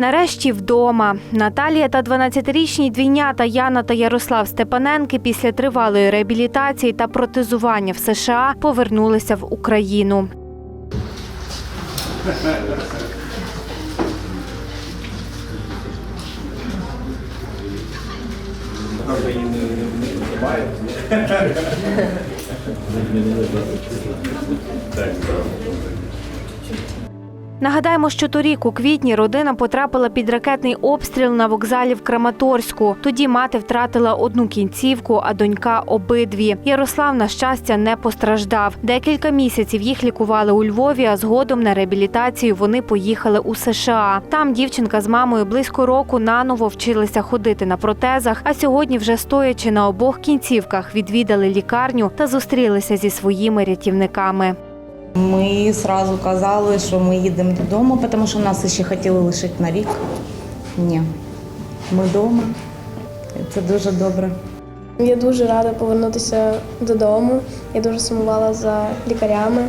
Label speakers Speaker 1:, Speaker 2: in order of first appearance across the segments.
Speaker 1: Нарешті вдома Наталія та 12-річні двійнята Яна та Ярослав Степаненки після тривалої реабілітації та протезування в США повернулися в Україну. Нагадаємо, що торік у квітні родина потрапила під ракетний обстріл на вокзалі в Краматорську. Тоді мати втратила одну кінцівку, а донька обидві. Ярослав, на щастя, не постраждав. Декілька місяців їх лікували у Львові, а згодом на реабілітацію вони поїхали у США. Там дівчинка з мамою близько року наново вчилися ходити на протезах. А сьогодні, вже стоячи на обох кінцівках, відвідали лікарню та зустрілися зі своїми рятівниками.
Speaker 2: Ми одразу казали, що ми їдемо додому, тому що нас ще хотіли лишити на рік. Ні, ми вдома. Це дуже добре.
Speaker 3: Я дуже рада повернутися додому. Я дуже сумувала за лікарями,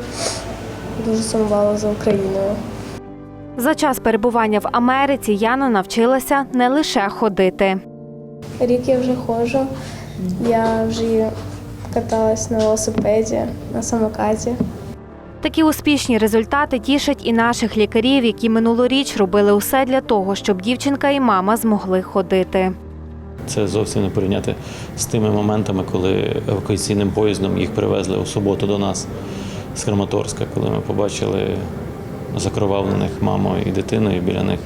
Speaker 3: дуже сумувала за Україною.
Speaker 1: За час перебування в Америці Яна навчилася не лише ходити.
Speaker 3: Рік я вже ходжу. Я вже каталась на велосипеді, на самокаті.
Speaker 1: Такі успішні результати тішать і наших лікарів, які минулоріч робили усе для того, щоб дівчинка і мама змогли ходити.
Speaker 4: Це зовсім не порівняти з тими моментами, коли евакуаційним поїздом їх привезли у суботу до нас з Краматорська, коли ми побачили закровавлених мамою і дитиною біля них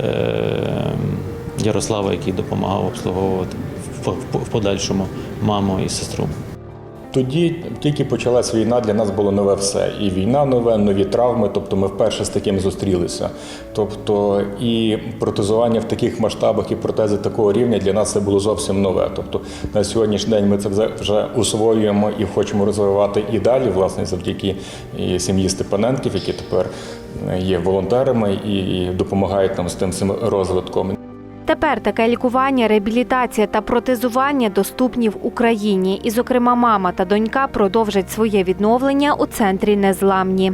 Speaker 4: е, Ярослава, який допомагав обслуговувати в- подальшому маму і сестру.
Speaker 5: Тоді тільки почалась війна, для нас було нове все. І війна нове, нові травми. Тобто ми вперше з таким зустрілися. Тобто і протезування в таких масштабах, і протези такого рівня для нас це було зовсім нове. Тобто на сьогоднішній день ми це вже- усвоюємо і хочемо розвивати і далі, власне, завдяки сім'ї Степаненків, які тепер є волонтерами і допомагають нам з тим цим розвитком.
Speaker 1: Тепер таке лікування, реабілітація та протезування доступні в Україні. І, зокрема, мама та донька продовжать своє відновлення у центрі незламні.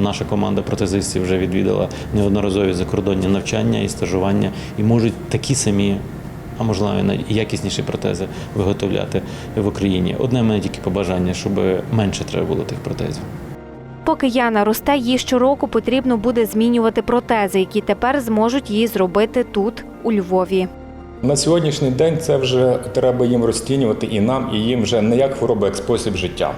Speaker 4: Наша команда протезистів вже відвідала неодноразові закордонні навчання і стажування, і можуть такі самі, а можливо якісніші протези виготовляти в Україні. Одне мене тільки побажання, щоб менше треба було тих протезів.
Speaker 1: Поки Яна росте, їй щороку потрібно буде змінювати протези, які тепер зможуть їй зробити тут, у Львові.
Speaker 5: На сьогоднішній день це вже треба їм розцінювати і нам, і їм вже не як хвороба, як спосіб життя.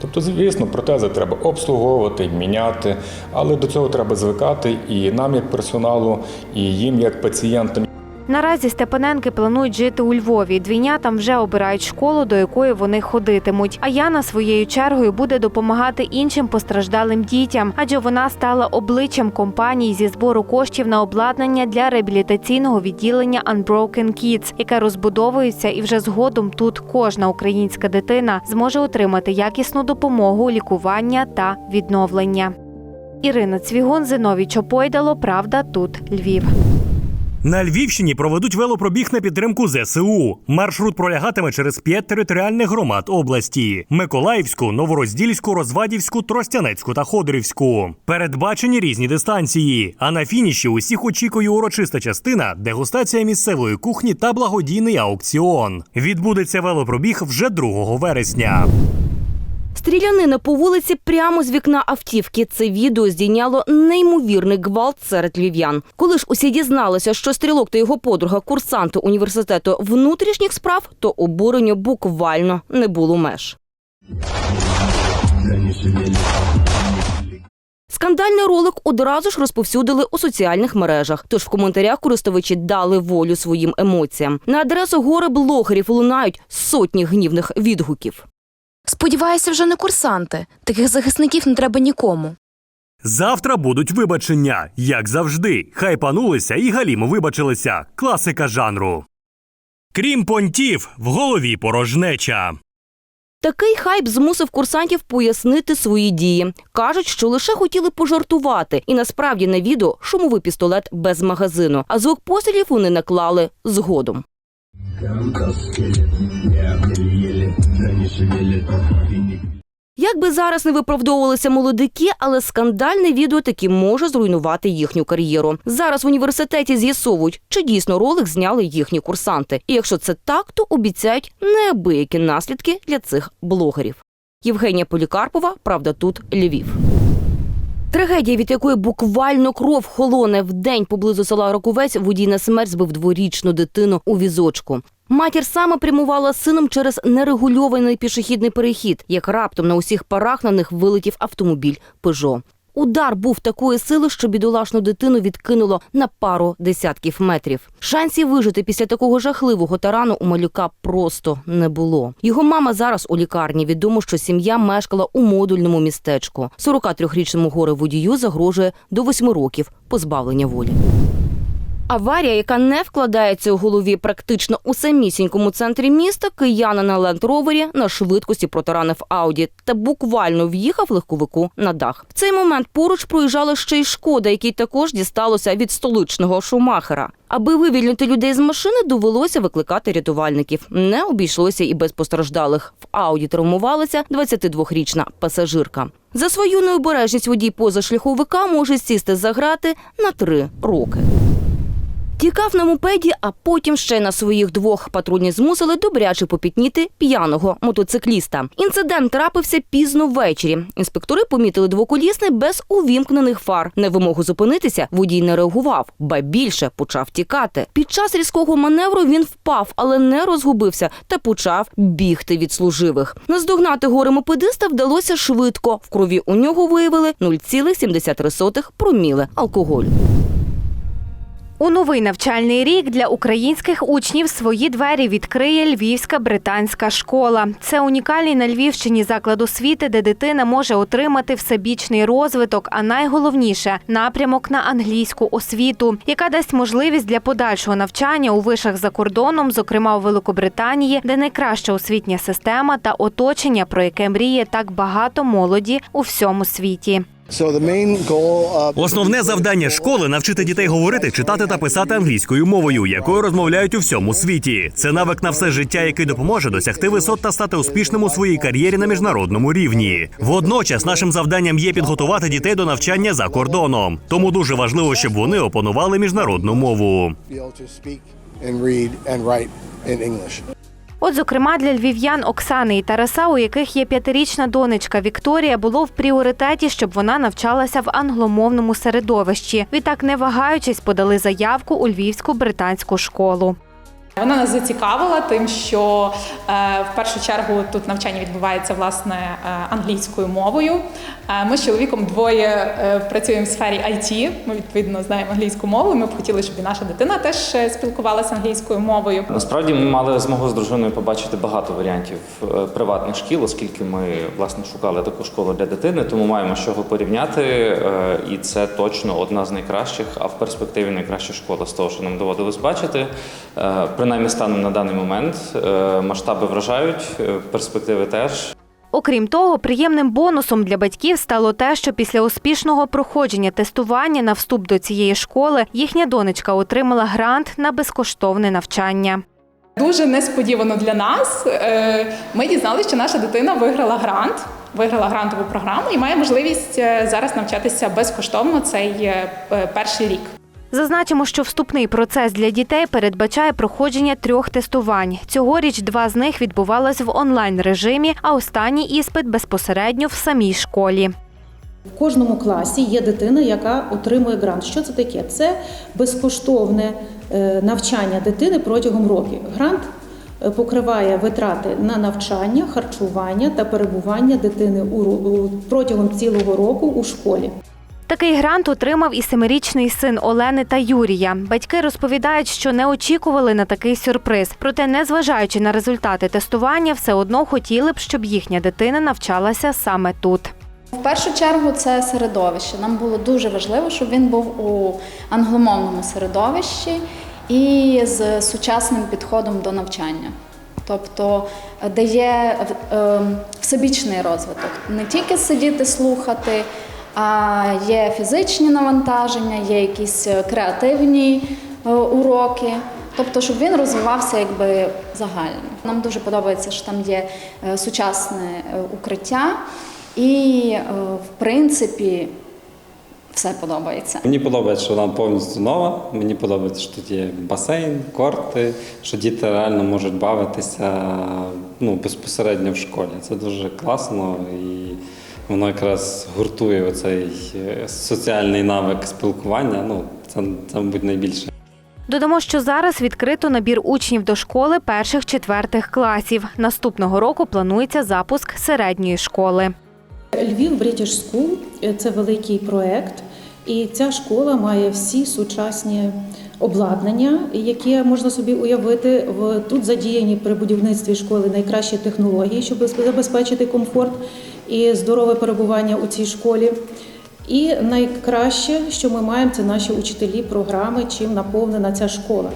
Speaker 5: Тобто, звісно, протези треба обслуговувати, міняти, але до цього треба звикати і нам, як персоналу, і їм, як пацієнтам.
Speaker 1: Наразі Степаненки планують жити у Львові. Двійнятам вже обирають школу, до якої вони ходитимуть. А Яна своєю чергою буде допомагати іншим постраждалим дітям, адже вона стала обличчям компанії зі збору коштів на обладнання для реабілітаційного відділення Unbroken Kids, яке розбудовується, і вже згодом тут кожна українська дитина зможе отримати якісну допомогу, лікування та відновлення. Ірина Цвігун, Зиновій Чопойдало. Правда, тут Львів.
Speaker 6: На Львівщині проведуть велопробіг на підтримку ЗСУ. Маршрут пролягатиме через п'ять територіальних громад області: Миколаївську, Новороздільську, Розвадівську, Тростянецьку та Ходорівську. Передбачені різні дистанції. А на фініші усіх очікує урочиста частина, дегустація місцевої кухні та благодійний аукціон. Відбудеться велопробіг вже 2 вересня.
Speaker 7: Стрілянина по вулиці прямо з вікна автівки. Це відео здійняло неймовірний гвалт серед львів'ян. Коли ж усі дізналися, що стрілок та його подруга курсанти університету внутрішніх справ, то обуренню буквально не було меж. Скандальний ролик одразу ж розповсюдили у соціальних мережах. Тож в коментарях користувачі дали волю своїм емоціям. На адресу гори блогерів лунають сотні гнівних відгуків.
Speaker 8: Сподіваюся, вже не курсанти. Таких захисників не треба нікому.
Speaker 6: Завтра будуть вибачення, як завжди. Хайпанулися і галімо вибачилися. Класика жанру. Крім понтів, в голові порожнеча.
Speaker 7: Такий хайп змусив курсантів пояснити свої дії. Кажуть, що лише хотіли пожартувати, і насправді на відео шумовий пістолет без магазину. А звук пострілів вони наклали згодом. Як би зараз не виправдовувалися молодики, але скандальне відео таки може зруйнувати їхню кар'єру. Зараз в університеті з'ясовують, чи дійсно ролик зняли їхні курсанти. І якщо це так, то обіцяють неабиякі наслідки для цих блогерів. Євгенія Полікарпова, правда, тут Львів. Трагедія, від якої буквально кров холоне в день поблизу села Роковець, водій на смерть збив дворічну дитину у візочку. Матір саме прямувала з сином через нерегульований пішохідний перехід, як раптом на усіх парах на них вилетів автомобіль Пежо. Удар був такої сили, що бідолашну дитину відкинуло на пару десятків метрів. Шансів вижити після такого жахливого тарану у малюка просто не було. Його мама зараз у лікарні. Відомо, що сім'я мешкала у модульному містечку. 43-річному горе водію загрожує до 8 років позбавлення волі. Аварія, яка не вкладається у голові практично у самісінькому центрі міста, кияна на лендровері на швидкості протаранив Ауді та буквально в'їхав легковику на дах. В цей момент поруч проїжджала ще й шкода, який також дісталося від столичного шумахера. Аби вивільнити людей з машини, довелося викликати рятувальників. Не обійшлося і без постраждалих. В Ауді травмувалася 22-річна пасажирка. За свою необережність водій позашляховика може сісти за грати на три роки. Тікав на мопеді, а потім ще й на своїх двох патрульні змусили добряче попітніти п'яного мотоцикліста. Інцидент трапився пізно ввечері. Інспектори помітили двоколісний без увімкнених фар. На вимогу зупинитися водій не реагував, ба більше почав тікати. Під час різкого маневру він впав, але не розгубився та почав бігти від служивих. Наздогнати горе мопедиста вдалося швидко. В крові у нього виявили 0,73 проміли алкоголю.
Speaker 1: У новий навчальний рік для українських учнів свої двері відкриє Львівська британська школа. Це унікальний на Львівщині заклад освіти, де дитина може отримати всебічний розвиток, а найголовніше напрямок на англійську освіту, яка дасть можливість для подальшого навчання у вишах за кордоном, зокрема у Великобританії, де найкраща освітня система та оточення, про яке мріє так багато молоді у всьому світі.
Speaker 6: Основне завдання школи навчити дітей говорити, читати та писати англійською мовою, якою розмовляють у всьому світі. Це навик на все життя, який допоможе досягти висот та стати успішним у своїй кар'єрі на міжнародному рівні. Водночас нашим завданням є підготувати дітей до навчання за кордоном. Тому дуже важливо, щоб вони опанували міжнародну мову.
Speaker 1: От, зокрема, для львів'ян Оксани і Тараса, у яких є п'ятирічна донечка Вікторія, було в пріоритеті, щоб вона навчалася в англомовному середовищі. Відтак, не вагаючись, подали заявку у львівську британську школу.
Speaker 9: Вона нас зацікавила тим, що е, в першу чергу тут навчання відбувається власне е, англійською мовою. Е, ми з чоловіком двоє працюємо в сфері IT, Ми відповідно знаємо англійську мову. Ми б хотіли, щоб і наша дитина теж спілкувалася англійською мовою.
Speaker 10: Насправді ми мали змогу з дружиною побачити багато варіантів приватних шкіл, оскільки ми власне шукали таку школу для дитини, тому маємо з чого порівняти. І це точно одна з найкращих, а в перспективі найкраща школа з того, що нам доводилось бачити. Принаймні станом на даний момент е, масштаби вражають, е, перспективи теж.
Speaker 1: Окрім того, приємним бонусом для батьків стало те, що після успішного проходження тестування на вступ до цієї школи їхня донечка отримала грант на безкоштовне навчання.
Speaker 9: Дуже несподівано для нас. е, Ми дізналися, що наша дитина виграла грант, виграла грантову програму і має можливість зараз навчатися безкоштовно цей перший рік.
Speaker 1: Зазначимо, що вступний процес для дітей передбачає проходження трьох тестувань. Цьогоріч два з них відбувались в онлайн режимі, а останній іспит безпосередньо в самій школі.
Speaker 11: В кожному класі є дитина, яка отримує грант. Що це таке? Це безкоштовне е, навчання дитини протягом років. Грант е, покриває витрати на навчання, харчування та перебування дитини протягом цілого року у школі.
Speaker 1: Такий грант отримав і семирічний син Олени та Юрія. Батьки розповідають, що не очікували на такий сюрприз. Проте, незважаючи на результати тестування, все одно хотіли б, щоб їхня дитина навчалася саме тут.
Speaker 12: В першу чергу це середовище. Нам було дуже важливо, щоб він був у англомовному середовищі і з сучасним підходом до навчання. Тобто, е, де є е, всебічний розвиток. Не тільки сидіти, слухати, є фізичні навантаження, є якісь е, креативні е, уроки. Тобто, щоб він розвивався якби загально. Нам дуже подобається, що там є е, сучасне укриття. І, в принципі, все подобається.
Speaker 13: Мені подобається, що вона повністю нова. Мені подобається, що тут є басейн, корти, що діти реально можуть бавитися ну, безпосередньо в школі. Це дуже класно і воно якраз гуртує оцей е, соціальний навик спілкування. Ну, це, це мабуть, найбільше.
Speaker 1: Додамо, що зараз відкрито набір учнів до школи перших-четвертих класів. Наступного року планується запуск середньої школи.
Speaker 11: Львів British School – це великий проект, і ця школа має всі сучасні обладнання, яке можна собі уявити. В- Тут задіяні при будівництві школи найкращі технології, щоб забезпечити комфорт і здорове перебування у цій школі. І найкраще, що ми маємо, це наші учителі програми, чим наповнена ця школа.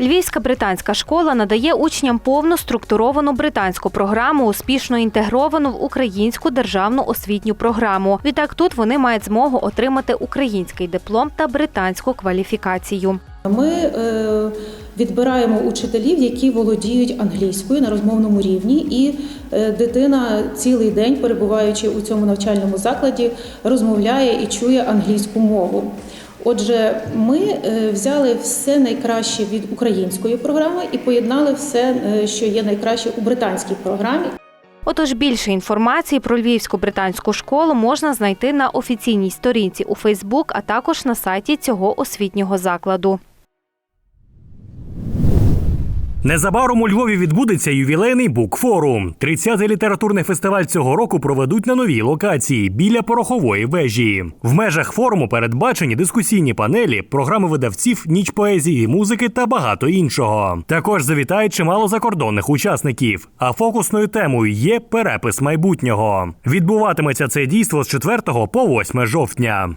Speaker 1: Львівська британська школа надає учням повну структуровану британську програму, успішно інтегровану в українську державну освітню програму. Відтак тут вони мають змогу отримати український диплом та британську кваліфікацію.
Speaker 11: Ми е, відбираємо учителів, які володіють англійською на розмовному рівні, і е, дитина цілий день, перебуваючи у цьому навчальному закладі, розмовляє і чує англійську мову. Отже, ми е, взяли все найкраще від української програми і поєднали все, е, що є найкраще у британській програмі.
Speaker 1: Отож, більше інформації про львівську британську школу можна знайти на офіційній сторінці у Фейсбук, а також на сайті цього освітнього закладу.
Speaker 6: Незабаром у Львові відбудеться ювілейний букфорум. 30-й літературний фестиваль цього року проведуть на новій локації біля порохової вежі. В межах форуму передбачені дискусійні панелі, програми видавців, ніч поезії, музики та багато іншого. Також завітають чимало закордонних учасників. А фокусною темою є перепис майбутнього. Відбуватиметься це дійство з 4 по 8 жовтня.